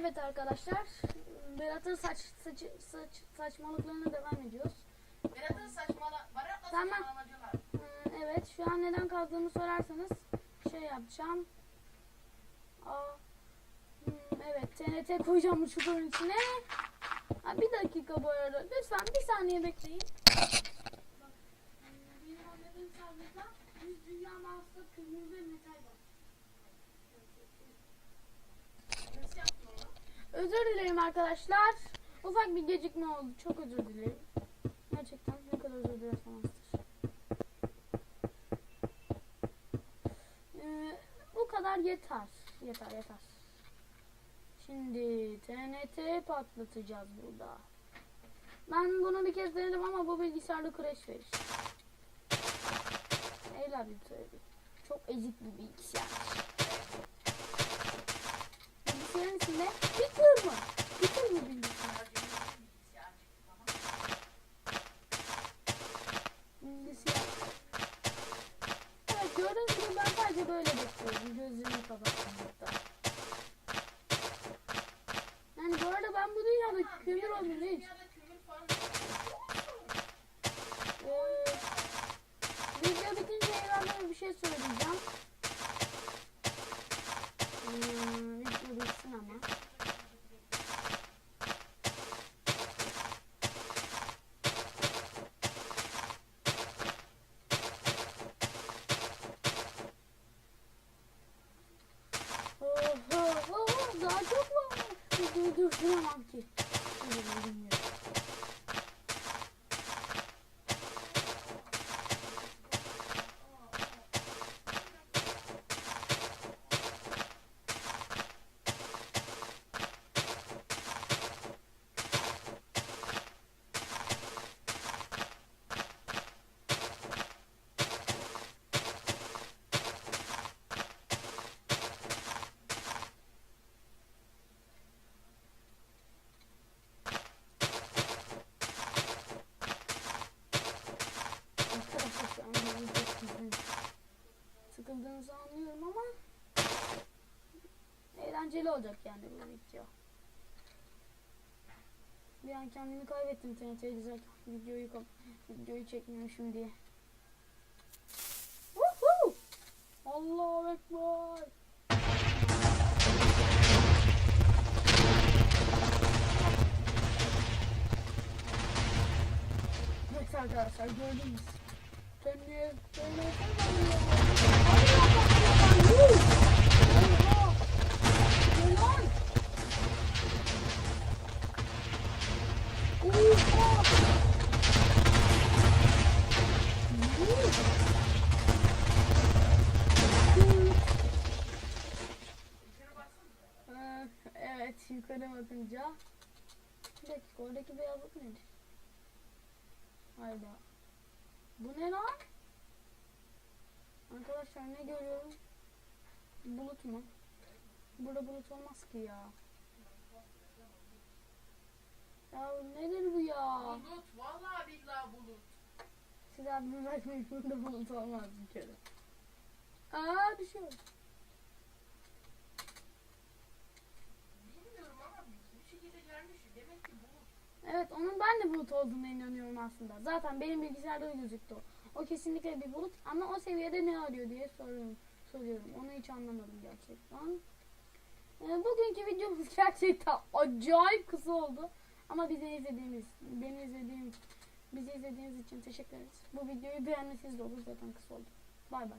Evet arkadaşlar, Berat'ın saç, saçı, saç saçmalıklarına devam ediyoruz. Berat'ın saçmala, Berat'la Tamam. Ee, Evet, şu an neden kazdığımı sorarsanız şey yapacağım. Aa, hmm, evet, TNT koyacağım bu çukurun içine. Ha, bir dakika bu arada. Lütfen bir saniye bekleyin. Bak, hmm, benim oynadığım tablette 100 dünya mouse'da kömür ve metal var. Nasıl yaptın onu? Özür dilerim arkadaşlar. Ufak bir gecikme oldu. Çok özür dilerim. Gerçekten ne kadar özür dilersem. Ee, bu kadar yeter. Yeter yeter. Şimdi TNT patlatacağız burada. Ben bunu bir kez denedim ama bu bilgisayarda crash verir. Evladım tabii. Çok ezik bir bilgisayar. İçinde bilgisayar? Bilgisayar çıktı bana. Bilgisayar. Evet gördüğünüz gibi ben sadece böyle bekliyorum. Gözlerimi kapattım hatta. Yani bu arada ben bu dünyada kömür bir olduğunu hiç. Ee, video bitince evlenmeme bir şey söyleyeceğim. Hmm, video bitsin ama. Oh, oh, oh, daha çok var. Dur, dur, duramam ki. Dur, dur, bilmiyorum. Arkadaşlar şu an benim çok sıkıldım. sıkıldığınızı anlıyorum ama eğlenceli olacak yani bu video. Bir an kendimi kaybettim TNT'yi düzelttim. Videoyu, videoyu çekmiyormuşum diye. Woohoo! Allahu Ekber. Evet arkadaşlar gördünüz. Dönüyor, dönüyor, dönüyor. Yukarı baksana. Ee, Evet yukarı bakınca Bir dakika oradaki beyazlık nedir? Hayda Bu ne lan? Arkadaşlar ne görüyorum? Bulut mu? Burada bulut olmaz ki ya Ya nedir bu ya? Bulut. Vallahi billahi bulut. Siz abime bakmayın burada bulut olmaz bir kere Aa bir şey oldu Bilmiyorum ama bir şekilde gelmiş. Demek ki bulut. Evet onun ben de bulut olduğuna inanıyorum aslında. Zaten benim bilgisayarda da gözüktü o. O kesinlikle bir bulut ama o seviyede ne arıyor diye soruyorum. Soruyorum. Onu hiç anlamadım gerçekten. Ee, bugünkü videomuz gerçekten acayip kısa oldu. Ama bizi izlediğiniz, beni izlediğiniz, bizi izlediğiniz için teşekkür ederiz. Bu videoyu beğenmeseniz de olur zaten kısa oldu. Bay bay.